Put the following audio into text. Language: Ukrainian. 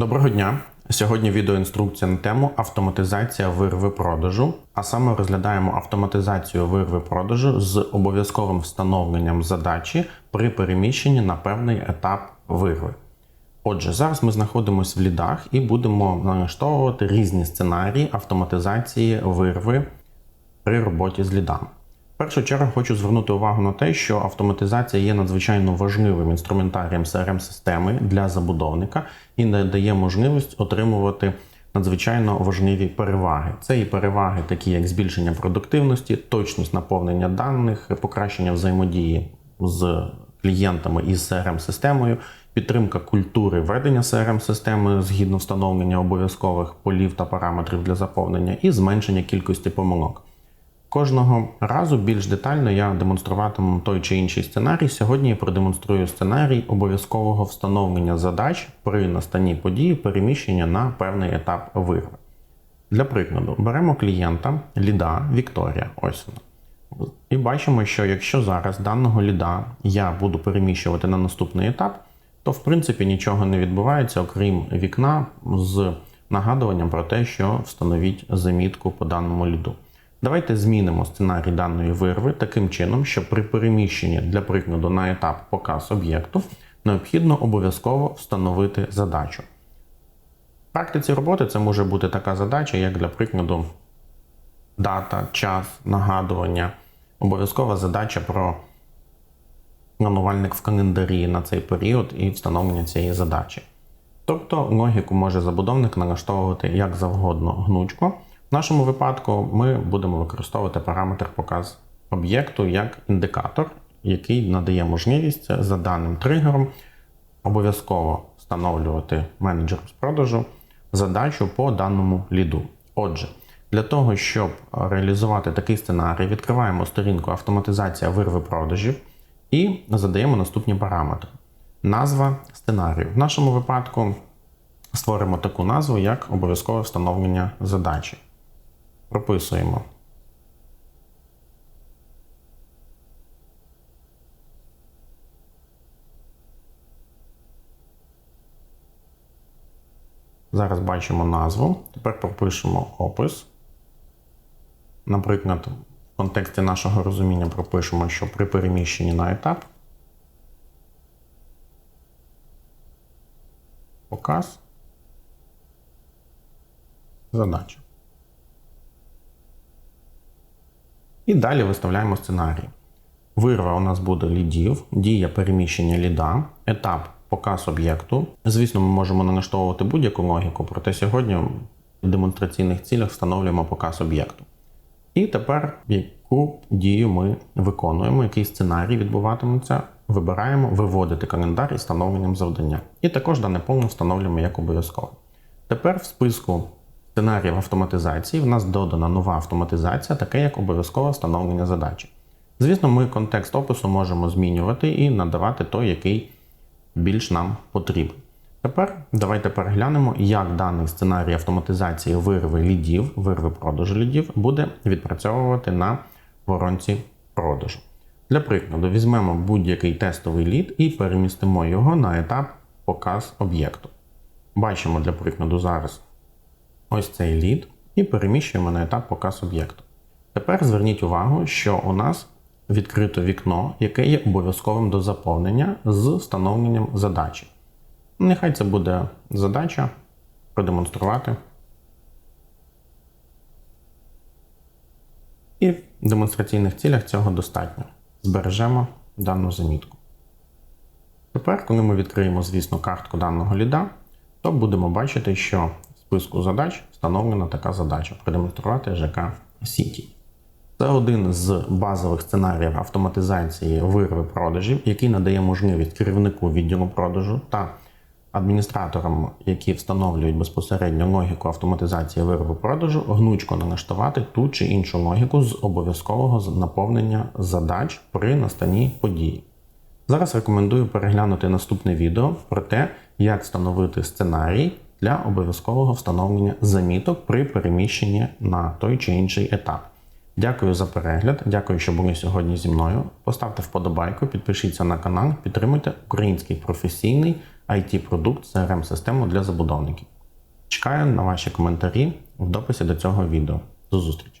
Доброго дня! Сьогодні відеоінструкція на тему автоматизація вирви продажу. А саме розглядаємо автоматизацію вирви продажу з обов'язковим встановленням задачі при переміщенні на певний етап вирви. Отже, зараз ми знаходимося в лідах і будемо налаштовувати різні сценарії автоматизації вирви при роботі з лідами. Першу чергу хочу звернути увагу на те, що автоматизація є надзвичайно важливим інструментарієм crm системи для забудовника і надає можливість отримувати надзвичайно важливі переваги. Це і переваги, такі як збільшення продуктивності, точність наповнення даних, покращення взаємодії з клієнтами із crm системою підтримка культури ведення crm системи згідно встановлення обов'язкових полів та параметрів для заповнення, і зменшення кількості помилок. Кожного разу більш детально я демонструватиму той чи інший сценарій. Сьогодні я продемонструю сценарій обов'язкового встановлення задач при настанні події переміщення на певний етап вирви. Для прикладу, беремо клієнта ліда Вікторія. Ось вона. І бачимо, що якщо зараз даного ліда я буду переміщувати на наступний етап, то в принципі нічого не відбувається, окрім вікна з нагадуванням про те, що встановіть замітку по даному ліду. Давайте змінимо сценарій даної вирви таким чином, що при переміщенні для прикладу на етап показ об'єкту необхідно обов'язково встановити задачу. В практиці роботи це може бути така задача, як для прикладу дата, час, нагадування, обов'язкова задача про планувальник в календарі на цей період і встановлення цієї задачі. Тобто логіку може забудовник налаштовувати як завгодно гнучко. В нашому випадку ми будемо використовувати параметр показ об'єкту як індикатор, який надає можливість за даним тригером обов'язково встановлювати менеджером з продажу задачу по даному ліду. Отже, для того, щоб реалізувати такий сценарій, відкриваємо сторінку автоматизація вирви продажів і задаємо наступні параметри. Назва сценарію. В нашому випадку створимо таку назву, як обов'язкове встановлення задачі. Прописуємо. Зараз бачимо назву. Тепер пропишемо опис. Наприклад, в контексті нашого розуміння пропишемо, що при переміщенні на етап показ задача. І далі виставляємо сценарій. Вирва у нас буде лідів, дія переміщення ліда, етап показ об'єкту. Звісно, ми можемо налаштовувати будь-яку логіку, проте сьогодні в демонстраційних цілях встановлюємо показ об'єкту. І тепер яку дію ми виконуємо, який сценарій відбуватиметься, вибираємо виводити календар із встановленням завдання. І також дане поле встановлюємо як обов'язково. Тепер в списку сценаріїв автоматизації в нас додана нова автоматизація, таке як обов'язкове встановлення задачі. Звісно, ми контекст опису можемо змінювати і надавати той, який більш нам потрібен. Тепер давайте переглянемо, як даний сценарій автоматизації вирви лідів, вирви продажу лідів буде відпрацьовувати на воронці продажу. Для прикладу, візьмемо будь-який тестовий лід і перемістимо його на етап показ об'єкту. Бачимо для прикладу зараз ось цей лід і переміщуємо на етап показ об'єкту. Тепер зверніть увагу, що у нас відкрито вікно, яке є обов'язковим до заповнення з встановленням задачі. Нехай це буде задача продемонструвати. І в демонстраційних цілях цього достатньо. Збережемо дану замітку. Тепер, коли ми відкриємо, звісно, картку даного ліда, то будемо бачити, що списку задач встановлена така задача продемонструвати ЖК Сіті. Це один з базових сценаріїв автоматизації вирви продажів, який надає можливість керівнику відділу продажу та адміністраторам, які встановлюють безпосередньо логіку автоматизації виробу продажу, гнучко налаштувати ту чи іншу логіку з обов'язкового наповнення задач при настанні події. Зараз рекомендую переглянути наступне відео про те, як встановити сценарій для обов'язкового встановлення заміток при переміщенні на той чи інший етап. Дякую за перегляд, дякую, що були сьогодні зі мною. Поставте вподобайку, підпишіться на канал, підтримуйте український професійний IT-продукт crm систему для забудовників. Чекаю на ваші коментарі в дописі до цього відео. До зустрічі!